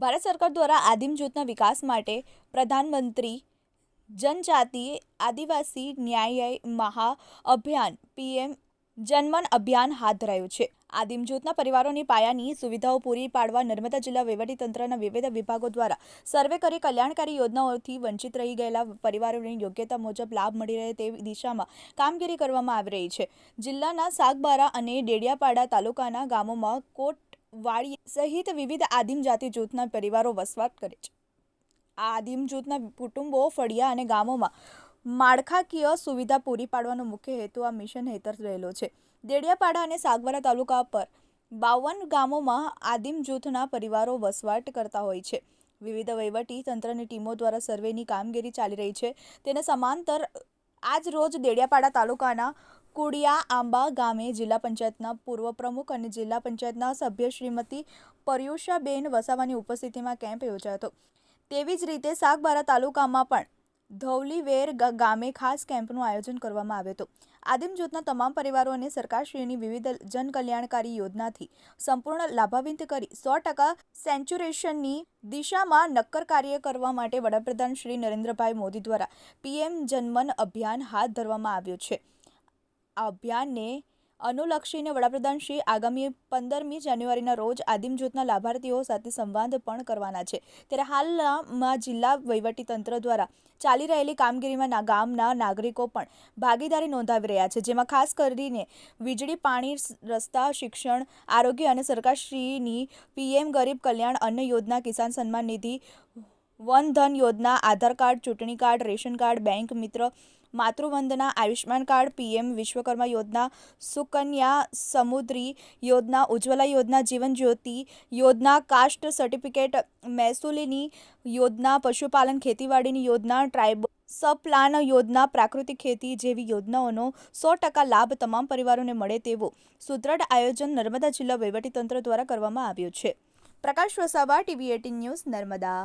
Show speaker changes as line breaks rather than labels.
ભારત સરકાર દ્વારા આદિમ જૂથના વિકાસ માટે પ્રધાનમંત્રી જનજાતિ આદિવાસી ન્યાય મહા અભિયાન, પીએમ જનમન અભિયાન હાથ ધરાયું છે. આદિમ જૂથના પરિવારોની પાયાની સુવિધાઓ પૂરી પાડવા નર્મદા જિલ્લા વહીવટીતંત્રના વિવિધ વિભાગો દ્વારા સર્વે કરી કલ્યાણકારી યોજનાઓથી વંચિત રહી ગયેલા પરિવારોને યોગ્યતા મુજબ લાભ મળી રહે તેવી દિશામાં કામગીરી કરવામાં આવી રહી છે. જિલ્લાના સાગબારા અને ડેડિયાપાડા તાલુકાના ગામોમાં કોટવાડી સહિત વિવિધ આદિમ જાતિ જૂથના પરિવારો વસવાટ કરે છે. આ આદિમ જૂથના કુટુંબો, ફળિયા અને ગામોમાં માળખાકીય સુવિધા પૂરી પાડવાનો મુખ્ય હેતુ આ મિશન હેઠળ રહેલો છે. દેડિયાપાડા અને સાગબારા તાલુકા પર બાવન ગામોમાં આદિમ જૂથના પરિવારો વસવાટ કરતા હોય છે. વિવિધ વહીવટી તંત્રની ટીમો દ્વારા સર્વેની કામગીરી ચાલી રહી છે. તેને સમાંતર આજ રોજ દેડિયાપાડા તાલુકાના કુડિયા, આંબા ગામે જિલ્લા પંચાયતના પૂર્વ પ્રમુખ અને જિલ્લા પંચાયતના સભ્ય શ્રીમતી પર્યુષાબેન વસાવાની ઉપસ્થિતિમાં કેમ્પ યોજાયો હતો. તેવી જ રીતે સાગબારા તાલુકામાં પણ ધૌલીવેર ગામે ખાસ કેમ્પનું આયોજન કરવામાં આવ્યું હતું. આદિમ જૂથના તમામ પરિવારોને સરકારશ્રીની વિવિધ જનકલ્યાણકારી યોજનાથી સંપૂર્ણ લાભાન્વિત કરી સો ટકા સેન્ચ્યુરેશનની દિશામાં નક્કર કાર્ય કરવા માટે વડાપ્રધાન શ્રી નરેન્દ્રભાઈ મોદી દ્વારા પીએમ જનમન અભિયાન હાથ ધરવામાં આવ્યું છે. આ અભિયાનને અનુલક્ષીને વડાપ્રધાન શ્રી આગામી પંદરમી જાન્યુઆરીના રોજ આદિમ જૂથના લાભાર્થીઓ સાથે સંવાદ પણ કરવાના છે. ત્યારે હાલમાં જિલ્લા વહીવટીતંત્ર દ્વારા ચાલી રહેલી કામગીરીમાં ગામના નાગરિકો પણ ભાગીદારી નોંધાવી રહ્યા છે, જેમાં ખાસ કરીને વીજળી, પાણી રસ્તા, શિક્ષણ, આરોગ્ય અને સરકારશ્રીની પીએમ ગરીબ કલ્યાણ અન્ન યોજના કિસાન સન્માન નિધિ વન ધન યોજના, આધાર કાર્ડ, ચૂંટણી કાર્ડ, રેશન કાર્ડ, બેંક મિત્ર, માતૃવંદના, આયુષ્યમાન કાર્ડ, પીએમ વિશ્વકર્મા યોજના, સુકન્યા સમુદ્રી યોજના, ઉજ્જવલા યોજના, જીવન જ્યોતિ યોજના, કાસ્ટ સર્ટિફિકેટ, મહેસૂલીની યોજના, પશુપાલન ખેતીવાડીની યોજના, ટ્રાઇબ, સપ્લાન યોજના, પ્રાકૃતિક ખેતી જેવી યોજનાઓનો સો ટકા લાભ તમામ પરિવારોને મળે તેવો સુદ્રઢ આયોજન નર્મદા જિલ્લા વહીવટીતંત્ર દ્વારા કરવામાં આવ્યું છે. Prakash Vasava, TV eighteen news Narmada.